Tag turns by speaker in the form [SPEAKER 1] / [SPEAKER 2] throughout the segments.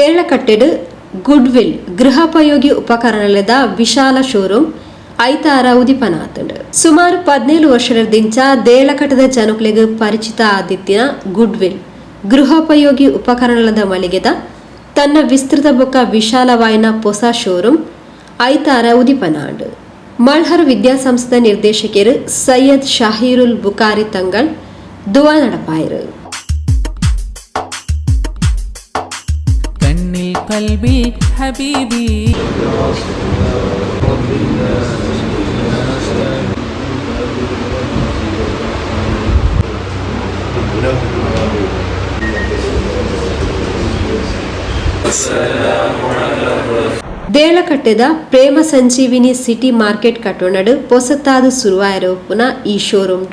[SPEAKER 1] ದೇಳಕಟ್ಟೆಡ್ goodwill ಗೃಹೋಪಯೋಗಿ ಉಪಕರಣದ ವಿಶಾಲ ಶೋರೂಮ್ ಐತಾರ ಉದಿಪನಾತಂಡ್ ಸುಮಾರು ಪದ್ನೇಳು ವರ್ಷದಿಂದ ದೇಳಕಟ್ಟದ ಜನಕ್ಲೆಗ್ ಪರಿಚಿತ ಆದಿತ್ಯನ ಗುಡ್ವಿಲ್ ಗೃಹೋಪಯೋಗಿ ಉಪಕರಣದ ಮಳಿಗೆದ ತನ್ನ ವಿಸ್ತೃತ ಬೊಕ್ಕ ವಿಶಾಲವಾಯಿನ ಹೊಸ ಶೋರೂಮ್ ಐತಾರ ಉದಿಪನಾಡ್ ಮಲ್ಹರ್ ವಿದ್ಯಾಸಂಸ್ಥೆ ನಿರ್ದೇಶಕರು ಸೈಯದ್ ಶಾಹೀರುಲ್ ಬುಕಾರಿ ತಂಗಳ್ ದುವಾ നടപ്പായത്
[SPEAKER 2] قلبي حبيبي
[SPEAKER 1] ದೇಳಕಟ್ಟೆದ ಪ್ರೇಮ ಸಂಜೀವಿನಿ ಸಿಟಿ ಮಾರ್ಕೆಟ್ ಕಟ್ಟೋಣಡು ಹೊಸತಾದ ಶುರುವಾಯಿರೋಪುನ ಈ ಶೋರೂಮ್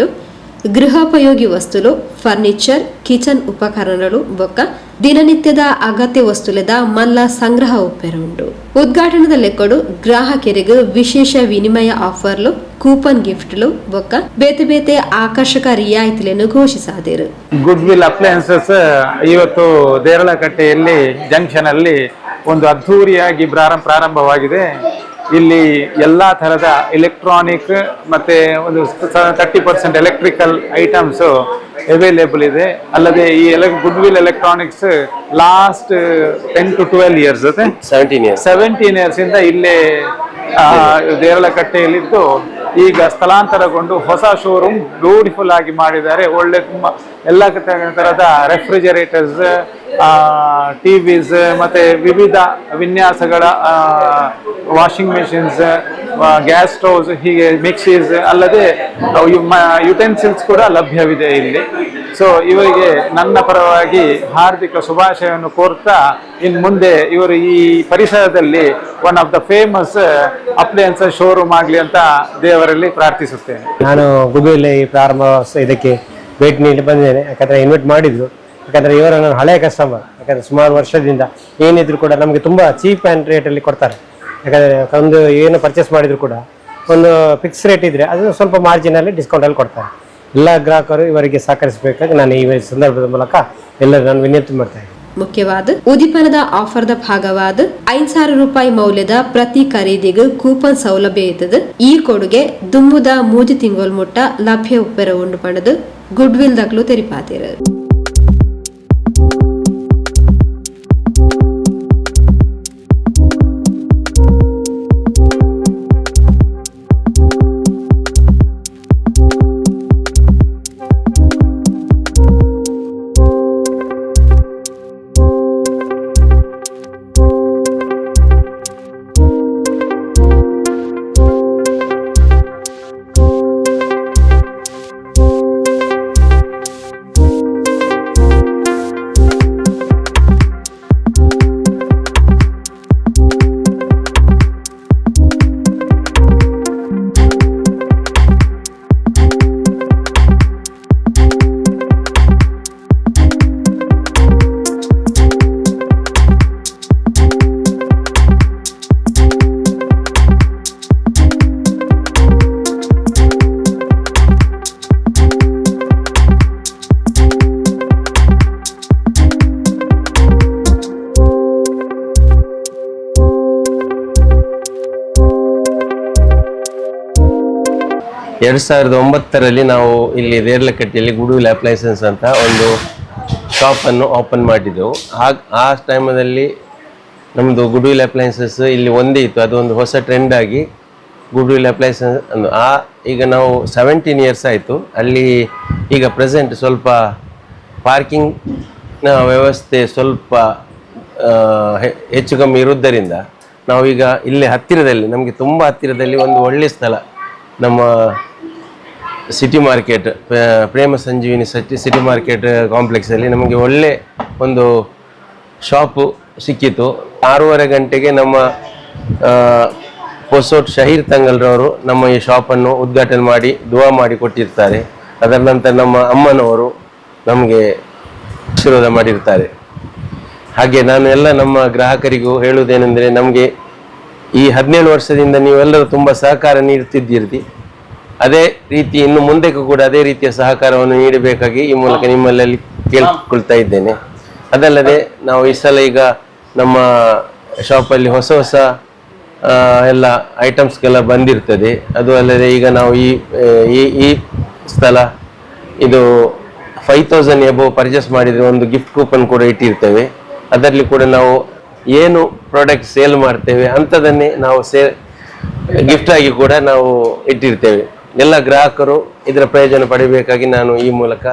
[SPEAKER 1] ಗೃಹೋಪಯೋಗಿ ವಸ್ತುಲು ಫರ್ನಿಚರ್ ಕಿಚನ್ ಉಪಕರಣಗಳು ಬೊಕ್ಕ ದಿನನಿತ್ಯದ ಅಗತ್ಯ ವಸ್ತುಲದ ಮಲ್ಲ ಸಂಗ್ರಹ ಲೆಕ್ಕಡು ಗ್ರಾಹಕರಿಗೆ ವಿಶೇಷ ವಿನಿಮಯ ಆಫರ್ಲು, ಕೂಪನ್ ಗಿಫ್ಟ್ಲು, ಬೊಕ್ಕ ಬೇತೆ ಬೇತೆ ಆಕರ್ಷಕ ರಿಯಾಯಿತಿಗಳನ್ನು ಘೋಷಿಸಾದಿರು.
[SPEAKER 3] ಗುಡ್ ವಿಲ್ ಅಪ್ಲಯನ್ಸಸ್ ಇವತ್ತು ದೇರಳಕಟ್ಟೆಯಲ್ಲಿ ಜಂಕ್ಷನ್ ಅಲ್ಲಿ ಒಂದು ಅದ್ಧೂರಿಯಾಗಿ ಪ್ರಾರಂಭ ಪ್ರಾರಂಭವಾಗಿದೆ. ಇಲ್ಲಿ ಎಲ್ಲ ತರದ ಎಲೆಕ್ಟ್ರಾನಿಕ್ ಮತ್ತೆ ಒಂದು thirty percent electrical items available ಇದೆ. ಅಲ್ಲದೆ ಈ Good Will Electronics last ten to twelve years
[SPEAKER 4] seventeen years
[SPEAKER 3] seventeen years ಇಂದ ಇಲ್ಲೇ ದೇರಳಕಟ್ಟೆಯಲ್ಲಿದ್ದು ಈಗ ಸ್ಥಳಾಂತರಗೊಂಡು ಹೊಸ ಶೋರೂಮ್ ಬ್ಯೂಟಿಫುಲ್ ಆಗಿ ಮಾಡಿದ್ದಾರೆ. ಒಳ್ಳೆ ತುಂಬ ಎಲ್ಲ ಥರದ ರೆಫ್ರಿಜರೇಟರ್ಸ್ ರೆಫ್ರಿಜರೇಟರ್ಸ್ ಟಿವಿಸ್ ಮತ್ತೆ ವಿವಿಧ ವಿನ್ಯಾಸಗಳ ವಾಷಿಂಗ್ ಮೆಷಿನ್ಸ್ ಗ್ಯಾಸ್ ಸ್ಟೋವ್ಸ್ ಹೀಗೆ ಮಿಕ್ಸೀಸ್ ಅಲ್ಲದೆ ಯುಟೆನ್ಸಿಲ್ಸ್ ಕೂಡ ಲಭ್ಯವಿದೆ ಇಲ್ಲಿ. ಸೊ ಇವರಿಗೆ ನನ್ನ ಪರವಾಗಿ ಹಾರ್ದಿಕ ಶುಭಾಶಯವನ್ನು ಕೋರ್ತಾ ಇನ್ನು ಮುಂದೆ ಇವರು ಈ ಪರಿಸರದಲ್ಲಿ one of the famous appliance showroom ಆಗಲಿ ಅಂತ ದೇವರಲ್ಲಿ ಪ್ರಾರ್ಥಿಸುತ್ತೇನೆ.
[SPEAKER 5] ನಾನು ಗುಬೆಯಲ್ಲಿ ಪ್ರಾರಂಭ ಇದಕ್ಕೆ ಭೇಟಿ ನೀಡಿ ಬಂದಿದ್ದೇನೆ. ಯಾಕಂದ್ರೆ ಇನ್ವೈಟ್ ಮಾಡಿದ್ರು. ಯಾಕಂದ್ರೆ ಇವರ ನನ್ನ ಹಳೆಯ ಕಸ್ಟಮರ್ ಯಾಕಂದ್ರೆ ಸುಮಾರು ವರ್ಷದಿಂದ ಏನಿದ್ರು ಕೂಡ ನಮಗೆ ತುಂಬಾ ಚೀಪ್ ಆ್ಯಂಡ್ ರೇಟಲ್ಲಿ ಕೊಡ್ತಾರೆ. ಯಾಕಂದ್ರೆ ಒಂದು ಏನು ಪರ್ಚೇಸ್ ಮಾಡಿದ್ರು ಕೂಡ, ಒಂದು ಫಿಕ್ಸ್ ರೇಟ್ ಇದ್ರೆ ಅದು ಸ್ವಲ್ಪ ಮಾರ್ಜಿನಲ್ಲಿ ಡಿಸ್ಕೌಂಟಲ್ಲಿ ಕೊಡ್ತಾರೆ. ಎಲ್ಲ ಗ್ರಾಹಕರು ಇವರಿಗೆ ಸಹಕರಿಸಬೇಕಾಗಿ ನಾನು ಈ ಸಂದರ್ಭದ ಮೂಲಕ ಎಲ್ಲರೂ ನಾನು ವಿನಂತಿ ಮಾಡ್ತಾ
[SPEAKER 1] ಮುಖ್ಯವಾದ, ಉದಿಪನದ ಆಫರ್ದ ಭಾಗವಾದ ಐದು ಸಾವಿರ ರೂಪಾಯಿ ಮೌಲ್ಯದ ಪ್ರತಿ ಖರೀದಿಗೆ ಕೂಪನ್ ಸೌಲಭ್ಯ ಇದ್ದದ ಈ ಕೊಡುಗೆ ದುಂಬುದ ಮೂಜಿ ತಿಂಗಳ ಮುಟ್ಟ ಲಭ್ಯ ಉಪ್ಪೆರ ಉಂಡು ಪಡೆದು ಗುಡ್ ವಿಲ್ ದಕ್ಲು ತೆರಿಪಾತಿರ.
[SPEAKER 4] ಎರಡು ಸಾವಿರದ ಒಂಬತ್ತರಲ್ಲಿ ನಾವು ಇಲ್ಲಿ ರೇರ್ಲಕಟ್ಟೆಯಲ್ಲಿ ಗುಡುವಿಲ್ ಅಪ್ಲೈಸೆನ್ಸ್ ಅಂತ ಒಂದು ಶಾಪನ್ನು ಓಪನ್ ಮಾಡಿದ್ದೆವು ಹಾಗೆ, ಆ ಟೈಮಲ್ಲಿ ನಮ್ಮದು ಗುಡ್ವಿಲ್ ಅಪ್ಲೈನ್ಸಸ್ ಇಲ್ಲಿ ಒಂದೇ ಇತ್ತು. ಅದೊಂದು ಹೊಸ ಟ್ರೆಂಡ್ ಆಗಿ ಗುಡ್ವಿಲ್ ಅಪ್ಲೈನ್ಸಸ್ ಅಂದು ಆ, ಈಗ ನಾವು ಸೆವೆಂಟೀನ್ ಇಯರ್ಸ್ ಆಯಿತು. ಅಲ್ಲಿ ಈಗ ಪ್ರೆಸೆಂಟ್ ಸ್ವಲ್ಪ ಪಾರ್ಕಿಂಗ್ನ ವ್ಯವಸ್ಥೆ ಸ್ವಲ್ಪ ಹೆಚ್ಚು ಕಮ್ಮಿ ಇರುವುದರಿಂದ ನಾವೀಗ ಇಲ್ಲಿ ಹತ್ತಿರದಲ್ಲಿ, ನಮಗೆ ತುಂಬ ಹತ್ತಿರದಲ್ಲಿ ಒಂದು ಒಳ್ಳೆಯ ಸ್ಥಳ. ನಮ್ಮ ಸಿಟಿ ಮಾರ್ಕೆಟ್ ಪ್ರ- ಪ್ರೇಮ ಸಂಜೀವಿನಿ ಸಚಿ ಸಿಟಿ ಮಾರ್ಕೆಟ್ ಕಾಂಪ್ಲೆಕ್ಸಲ್ಲಿ ನಮಗೆ ಒಳ್ಳೆ ಒಂದು ಶಾಪು ಸಿಕ್ಕಿತ್ತು. ಆರೂವರೆ ಗಂಟೆಗೆ ನಮ್ಮ ಪೊಸೋಟ್ ಶಹೀರ್ ತಂಗಲ್ರವರು ನಮ್ಮ ಈ ಶಾಪನ್ನು ಉದ್ಘಾಟನೆ ಮಾಡಿ, ದುವಾ ಮಾಡಿ ಕೊಟ್ಟಿರ್ತಾರೆ. ಅದರ ನಂತರ ನಮ್ಮ ಅಮ್ಮನವರು ನಮಗೆ ಆಶೀರ್ವಾದ ಮಾಡಿರ್ತಾರೆ. ಹಾಗೆ ನಾನು ಎಲ್ಲ ನಮ್ಮ ಗ್ರಾಹಕರಿಗೂ ಹೇಳುವುದೇನೆಂದರೆ, ನಮಗೆ ಈ ಹದಿನೇಳು ವರ್ಷದಿಂದ ನೀವೆಲ್ಲರೂ ತುಂಬ ಸಹಕಾರ ನೀಡುತ್ತಿದ್ದೀರಿ. ಅದೇ ರೀತಿ ಇನ್ನು ಮುಂದಕ್ಕೂ ಕೂಡ ಅದೇ ರೀತಿಯ ಸಹಕಾರವನ್ನು ನೀಡಬೇಕಾಗಿ ಈ ಮೂಲಕ ನಿಮ್ಮಲ್ಲಿ ಕೇಳಿಕೊಳ್ತಾ ಇದ್ದೇನೆ. ಅದಲ್ಲದೆ ನಾವು ಈ ಸಲ ಈಗ ನಮ್ಮ ಶಾಪಲ್ಲಿ ಹೊಸ ಹೊಸ ಎಲ್ಲ ಐಟಮ್ಸ್ಗೆಲ್ಲ ಬಂದಿರ್ತದೆ. ಅದು ಅಲ್ಲದೆ ಈಗ ನಾವು ಈ ಈ ಈ ಸ್ಥಳ ಇದು ಫೈವ್ ತೌಸಂಡ್ ಎಬೋ ಪರ್ಚೇಸ್ ಮಾಡಿದರೆ ಒಂದು ಗಿಫ್ಟ್ ಕೂಪನ್ ಕೂಡ ಇಟ್ಟಿರ್ತೇವೆ. ಅದರಲ್ಲಿ ಕೂಡ ನಾವು ಏನು ಪ್ರಾಡಕ್ಟ್ ಸೇಲ್ ಮಾಡ್ತೇವೆ ಅಂಥದನ್ನೇ ನಾವು ಸೇ ಗಿಫ್ಟ್ ಆಗಿ ಕೂಡ ನಾವು ಇಟ್ಟಿರ್ತೇವೆ. ಎಲ್ಲ ಗ್ರಾಹಕರು ಇದರ ಪ್ರಯೋಜನ ಪಡಿಬೇಕಾಗಿ ನಾನು ಈ ಮೂಲಕ